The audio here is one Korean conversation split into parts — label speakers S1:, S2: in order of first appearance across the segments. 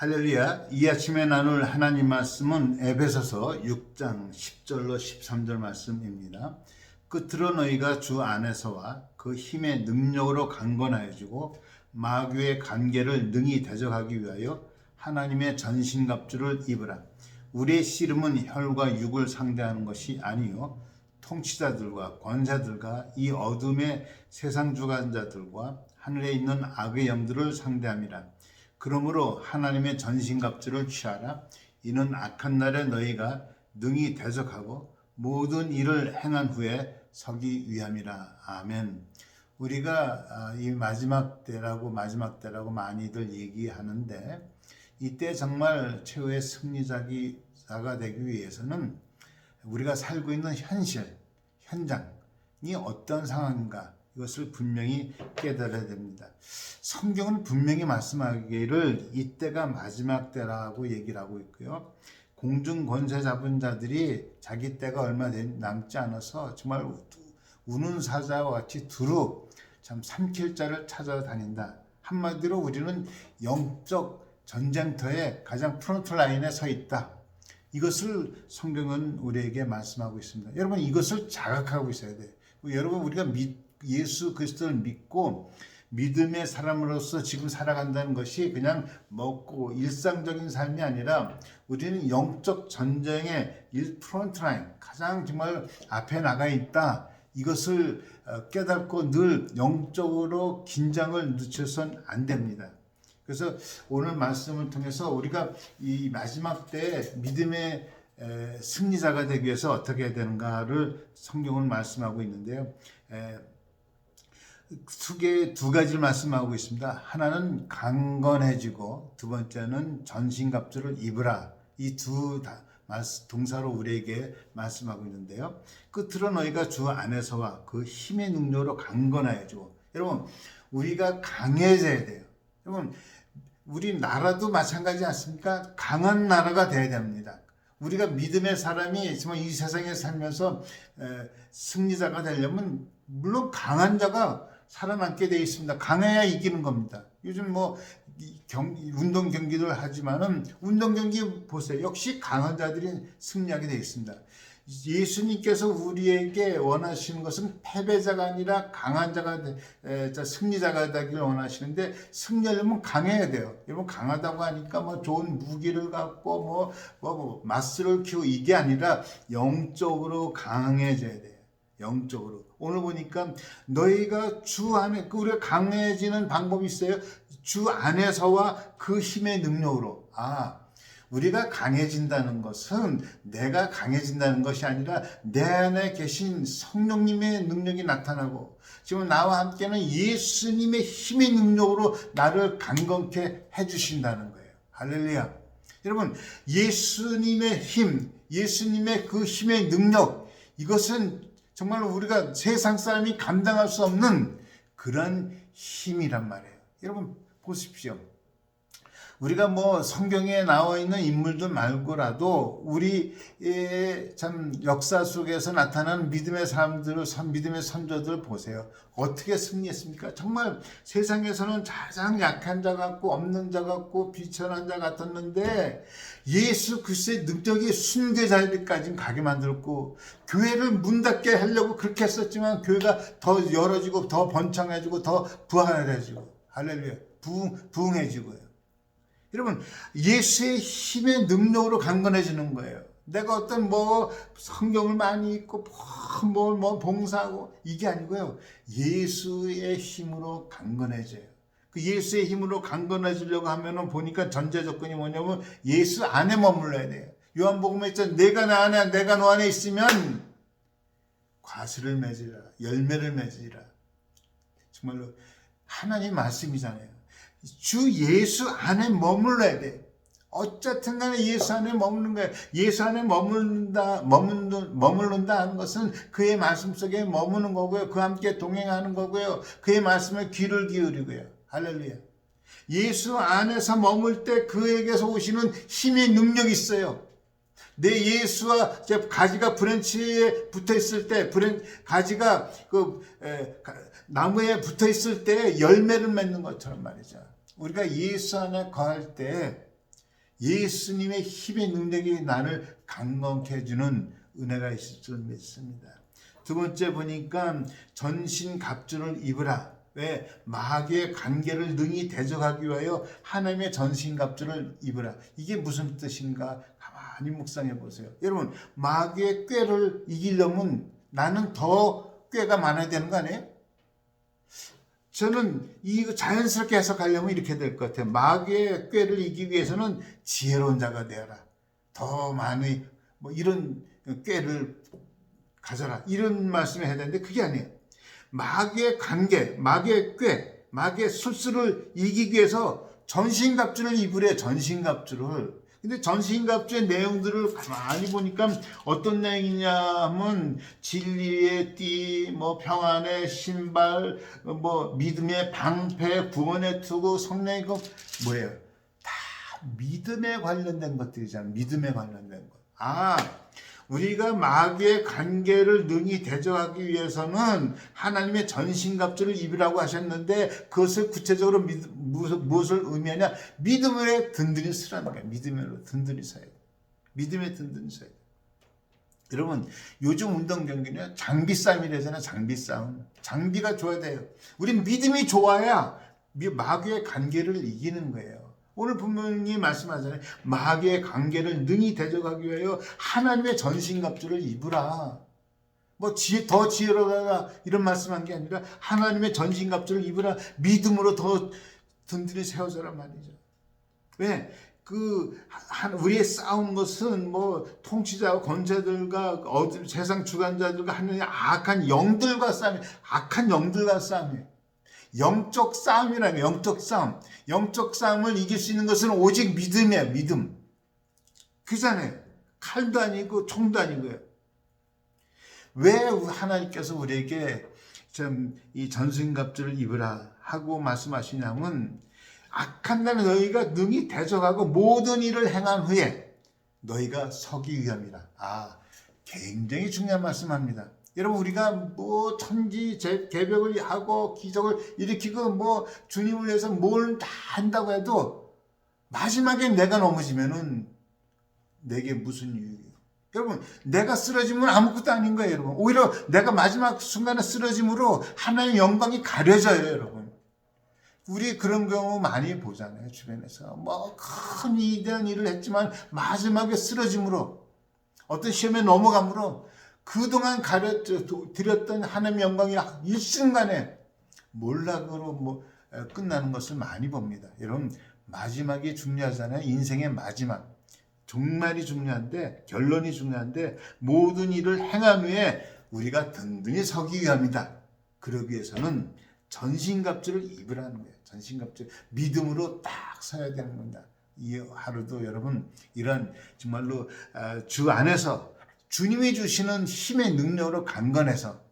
S1: 할렐루야. 이 아침에 나눌 하나님 말씀은 에베소서 6장 10절로 13절 말씀입니다. 끝으로 너희가 주 안에서와 그 힘의 능력으로 강건하여지고 마귀의 관계를 능히 대적하기 위하여 하나님의 전신갑주를 입으라. 우리의 씨름은 혈과 육을 상대하는 것이 아니요 통치자들과 권세들과 이 어둠의 세상 주관자들과 하늘에 있는 악의 영들을 상대함이라. 그러므로 하나님의 전신갑주를 취하라. 이는 악한 날에 너희가 능히 대적하고 모든 일을 행한 후에 서기 위함이라. 아멘. 우리가 아, 이 마지막 때라고 마지막 때라고 많이들 얘기하는데 이때 정말 최후의 승리자가 되기 위해서는 우리가 살고 있는 현실, 현장이 어떤 상황인가 이것을 분명히 깨달아야 됩니다. 성경은 분명히 말씀하기를 이때가 마지막 때라고 얘기를 하고 있고요. 공중 권세 잡은 자들이 자기 때가 얼마 남지 않아서 정말 우는 사자와 같이 두루 참 삼킬 자를 찾아다닌다. 한마디로 우리는 영적 전쟁터에 가장 프론트 라인에 서 있다. 이것을 성경은 우리에게 말씀하고 있습니다. 여러분 이것을 자각하고 있어야 돼요. 여러분 우리가 믿, 예수 그리스도를 믿고 믿음의 사람으로서 지금 살아간다는 것이 그냥 먹고 일상적인 삶이 아니라 우리는 영적 전쟁의 일 프론트 라인 가장 정말 앞에 나가 있다. 이것을 깨닫고 늘 영적으로 긴장을 늦춰선 안 됩니다. 그래서 오늘 말씀을 통해서 우리가 이 마지막 때 믿음의 승리자가 되기 위해서 어떻게 해야 되는가를 성경은 말씀하고 있는데요. 두개 두 가지를 말씀하고 있습니다. 하나는 강건해지고 두 번째는 전신갑주를 입으라. 이 두 동사로 우리에게 말씀하고 있는데요. 끝으로 너희가 주 안에서와 그 힘의 능력으로 강건해지고 여러분 우리가 강해져야 돼요. 여러분 우리 나라도 마찬가지 않습니까? 강한 나라가 돼야 됩니다. 우리가 믿음의 사람이 정말 이 세상에 살면서 승리자가 되려면 물론 강한 자가 살아남게 되어 있습니다. 강해야 이기는 겁니다. 요즘 뭐 경, 운동 경기를 하지만은 운동 경기 보세요. 역시 강한 자들이 승리하게 되어 있습니다. 예수님께서 우리에게 원하시는 것은 패배자가 아니라 강한 자가 에, 승리자가 되기를 원하시는데 승리하려면 강해야 돼요. 여러분 강하다고 하니까 뭐 좋은 무기를 갖고 뭐, 뭐, 뭐 마스를 키우고 이게 아니라 영적으로 강해져야 돼요. 영적으로. 오늘 보니까 너희가 주 안에 그 우리가 강해지는 방법이 있어요. 주 안에서와 그 힘의 능력으로. 아, 우리가 강해진다는 것은 내가 강해진다는 것이 아니라 내 안에 계신 성령님의 능력이 나타나고 지금 나와 함께는 예수님의 힘의 능력으로 나를 강건케 해주신다는 거예요. 할렐루야. 여러분, 예수님의 힘, 예수님의 그 힘의 능력, 이것은 정말 우리가 세상 사람이 감당할 수 없는 그런 힘이란 말이에요. 여러분, 보십시오. 우리가 뭐 성경에 나와 있는 인물들 말고라도 우리의 참 역사 속에서 나타나는 믿음의 사람들을 믿음의 선조들 보세요. 어떻게 승리했습니까? 정말 세상에서는 가장 약한 자 같고 없는 자 같고 비천한 자 같았는데 예수 그리스도의 능력이 순교자들까지 가게 만들었고 교회를 문 닫게 하려고 그렇게 했었지만 교회가 더 열어지고 더 번창해지고 더 부활해지고 할렐루야 부흥, 부흥해지고요. 여러분, 예수의 힘의 능력으로 강건해지는 거예요. 내가 어떤 뭐 성경을 많이 읽고 뭐, 뭐 봉사하고 이게 아니고요. 예수의 힘으로 강건해져요. 그 예수의 힘으로 강건해지려고 하면은 보니까 전제 조건이 뭐냐면 예수 안에 머물러야 돼요. 요한복음에 있잖아요. 내가 나 안에, 내가 너 안에 있으면 과실을 맺으라. 열매를 맺으라. 정말로 하나님 말씀이잖아요. 주 예수 안에 머물러야 돼. 어쨌든 간에 예수 안에 머무는 거예요. 예수 안에 머물른다, 머무는, 머무른다 하는 것은 그의 말씀 속에 머무는 거고요. 그와 함께 동행하는 거고요. 그의 말씀에 귀를 기울이고요. 할렐루야. 예수 안에서 머물 때 그에게서 오시는 힘의 능력이 있어요. 내 예수와 가지가 브랜치에 붙어 있을 때, 브랜, 가지가 그, 에, 나무에 붙어 있을 때 열매를 맺는 것처럼 말이죠. 우리가 예수 안에 거할 때 예수님의 힘의 능력이 나를 강건케 해주는 은혜가 있을 줄 믿습니다. 두 번째 보니까 전신 갑주를 입으라. 왜 마귀의 관계를 능히 대적하기 위하여 하나님의 전신 갑주를 입으라. 이게 무슨 뜻인가? 가만히 묵상해 보세요. 여러분 마귀의 꾀를 이기려면 나는 더 꾀가 많아야 되는 거 아니에요? 저는 이거 자연스럽게 해석하려면 이렇게 될 것 같아요. 마귀의 꾀를 이기기 위해서는 지혜로운 자가 되어라. 더 많이 뭐 이런 꾀를 가져라. 이런 말씀을 해야 되는데 그게 아니에요. 마귀의 관계, 마귀의 꾀, 마귀의 술수를 이기기 위해서 전신갑주를 입으래. 전신갑주를. 근데 전신갑주의 내용들을 가만히 보니까 어떤 내용이냐 하면 진리의 띠, 뭐 평안의 신발, 뭐 믿음의 방패, 구원의 투구, 성령의 것 뭐예요? 다 믿음에 관련된 것들이잖아요. 믿음에 관련된 것. 아, 우리가 마귀의 관계를 능히 대적하기 위해서는 하나님의 전신갑주를 입으라고 하셨는데 그것을 구체적으로 믿, 무엇, 무엇을 의미하냐? 믿음에 든든히 서라는 거예요. 믿음으로 든든히 서야 돼. 믿음에 든든히 서야 돼. 여러분 요즘 운동 경기는 장비 싸움이라잖아요. 장비 싸움. 장비가 좋아야 돼요. 우리 믿음이 좋아야 마귀의 관계를 이기는 거예요. 오늘 분명히 말씀하잖아요. 마귀의 관계를 능히 대적하기 위하여 하나님의 전신갑주를 입으라. 뭐 지혜, 더 지혜로다 이런 말씀한 게 아니라 하나님의 전신갑주를 입으라 믿음으로 더 든든히 세워져란 말이죠. 왜? 그 한- 우리의 싸운 것은 뭐 통치자와 권세들과 세상 주관자들과 하는 악한 영들과 싸움, 악한 영들과 싸움이에요. 영적 싸움이라는 거예요. 영적 싸움. 영적 싸움을 이길 수 있는 것은 오직 믿음이에요. 믿음. 그잖아요. 칼도 아니고 총도 아니고요. 왜 하나님께서 우리에게 좀이 전승갑주를 입으라 하고 말씀하시냐면 악한 날에 너희가 능히 대적하고 모든 일을 행한 후에 너희가 서기 위함이라. 아, 굉장히 중요한 말씀합니다. 여러분 우리가 뭐 천지 제- 개벽을 하고 기적을 일으키고 뭐 주님을 위해서 뭘 다 한다고 해도 마지막에 내가 넘어지면은 내게 무슨 유익이에요? 여러분 내가 쓰러지면 아무것도 아닌 거예요, 여러분. 오히려 내가 마지막 순간에 쓰러짐으로 하나님의 영광이 가려져요, 여러분. 우리 그런 경우 많이 보잖아요, 주변에서. 뭐큰 위대한 일을 했지만 마지막에 쓰러짐으로 어떤 시험에 넘어감으로 그동안 가르쳐 드렸던 하나님의 영광이 일순간에 몰락으로 뭐 에, 끝나는 것을 많이 봅니다. 여러분 마지막이 중요하잖아요. 인생의 마지막. 정말이 중요한데 결론이 중요한데 모든 일을 행한 후에 우리가 든든히 서기 위함이다. 그러기 위해서는 전신갑주를 입으라는 거예요. 전신갑주 믿음으로 딱 서야 되는 겁니다. 이 하루도 여러분 이런 정말로 아, 주 안에서 주님이 주시는 힘의 능력으로 강건해서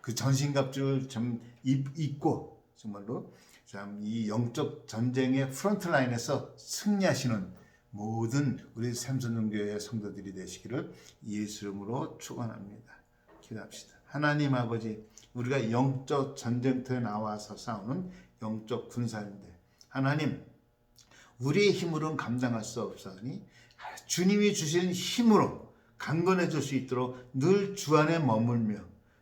S1: 그 전신갑주를 좀 입, 입고 정말로 참 이 영적 전쟁의 프런트 라인에서 승리하시는 모든 우리 삼선동교회 성도들이 되시기를 예수 이름으로 축원합니다. 기도합시다. 하나님 아버지 우리가 영적 전쟁터에 나와서 싸우는 영적 군사인데 하나님 우리의 힘으로는 감당할 수 없사니 주님이 주신 힘으로 강건해질 수 있도록 늘 주 안에 머물며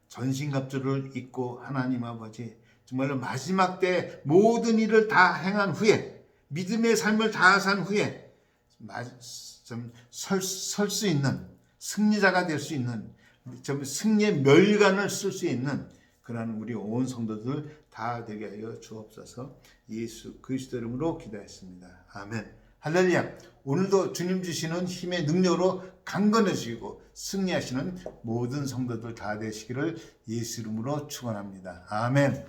S1: 전신갑주를 입고 하나님 아버지 정말로 마지막 때 모든 일을 다 행한 후에 믿음의 삶을 다 산 후에 좀설 수 있는 승리자가 될 수 있는 좀 승리의 멸관을 쓸 수 있는 그러한 우리 온 성도들 다 되게 하여 주옵소서 예수 그리스도 이름으로 기도했습니다. 아멘. 할렐루야. 오늘도 주님 주시는 힘의 능력으로 강건해지고 승리하시는 모든 성도들 다 되시기를 예수 이름으로 축원합니다. 아멘.